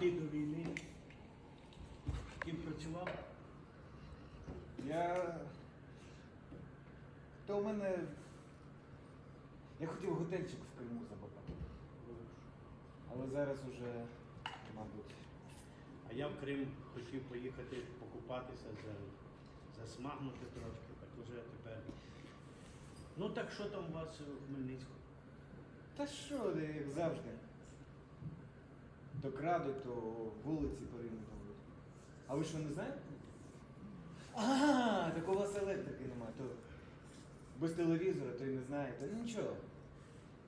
ти до війни ким працював? Я. То у мене. Я хотів готельчик в Криму забудувати. Але зараз уже, мабуть. А я в Крим хотів поїхати покупатися, засмагнути трошки, так уже тепер. Ну так що там у вас у Хмельницькому? Та що, де, як завжди. То крадуть, то вулиці перейменовують. А ви що не знаєте? А, так у вас електрики немає. То без телевізора, то й не знаєте. Ну нічого.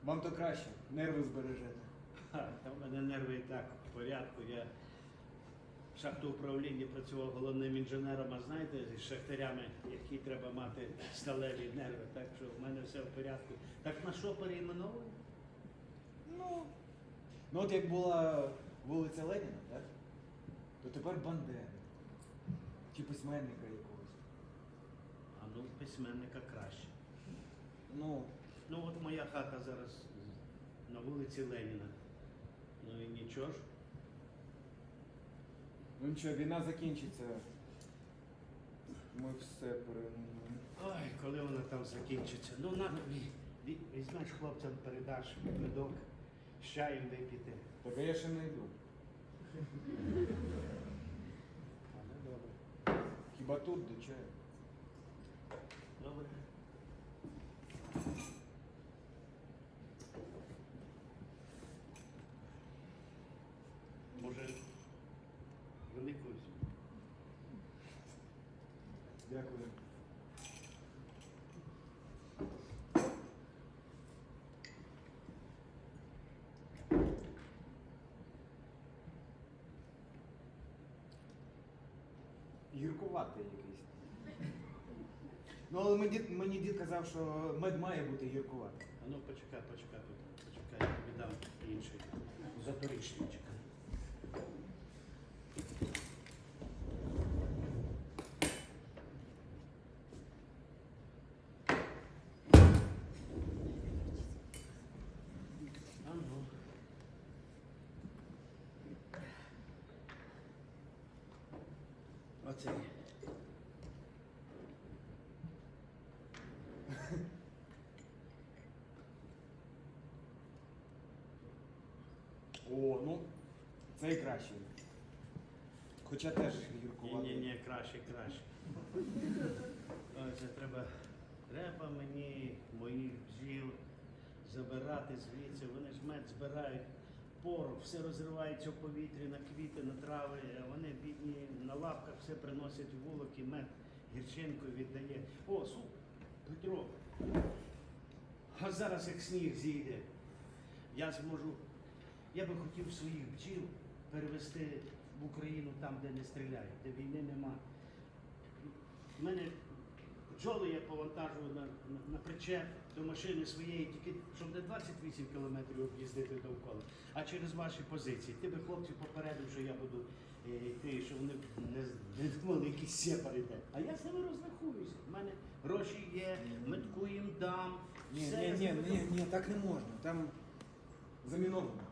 Вам то краще, нерви збережете. Ха, та в мене нерви і так в порядку. Я в шахтоуправлінні працював головним інженером, а знаєте, з шахтарями, які треба мати сталеві нерви. Так що в мене все в порядку. Так на що перейменовуємо? Ну. Ну от як була вулиця Леніна, так? То тепер Бандери. Чи письменника якогось. А ну, письменника краще. Ну, Ну от моя хата зараз на вулиці Леніна. Ну і нічого ж. ну нічого, війна закінчиться. Ми все перейменуємо. Ой, коли вона там закінчиться. Ну на ві- ві- візьмеш хлопцям передаш медок з чаєм випіти. Так а я ще не йду. А, ну добре. Хіба тут до чаю? Добре. Може, велику візьму? Дякую. Гіркуватий якийсь. Ну, але мені дід, мені дід казав, що мед має бути гіркуватий. А ну почекай, почекай, почекай, я тобі дам інший. Заторічний чекай. А ну. Оцей. О, ну, цей кращий. Хоча теж Ні, гіркуватий. ні, ні, краще, краще. Ой, це треба, треба мені моїх бджіл забирати звідси. Вони ж мед збирають порох, все розривається в повітрі на квіти, на трави. А вони на лапках все приносять вулок і мед гірчинку віддає. О, су, Петро. А зараз як сніг зійде, я зможу. Я би хотів своїх бджіл перевести в Україну там, де не стріляють, де війни нема. У мене бджоли я повантажую на, на до машини своєї, тільки щоб не 28 кілометрів об'їздити довкола, а через ваші позиції. Ти би хлопці попередив, що я буду е, йти, що вони не, не думали, якийсь сепар йде. А я з ними розрахуюся. У мене гроші є, метку їм дам. Ні, все ні, ні, ні, ні, так не можна. Там заміновано.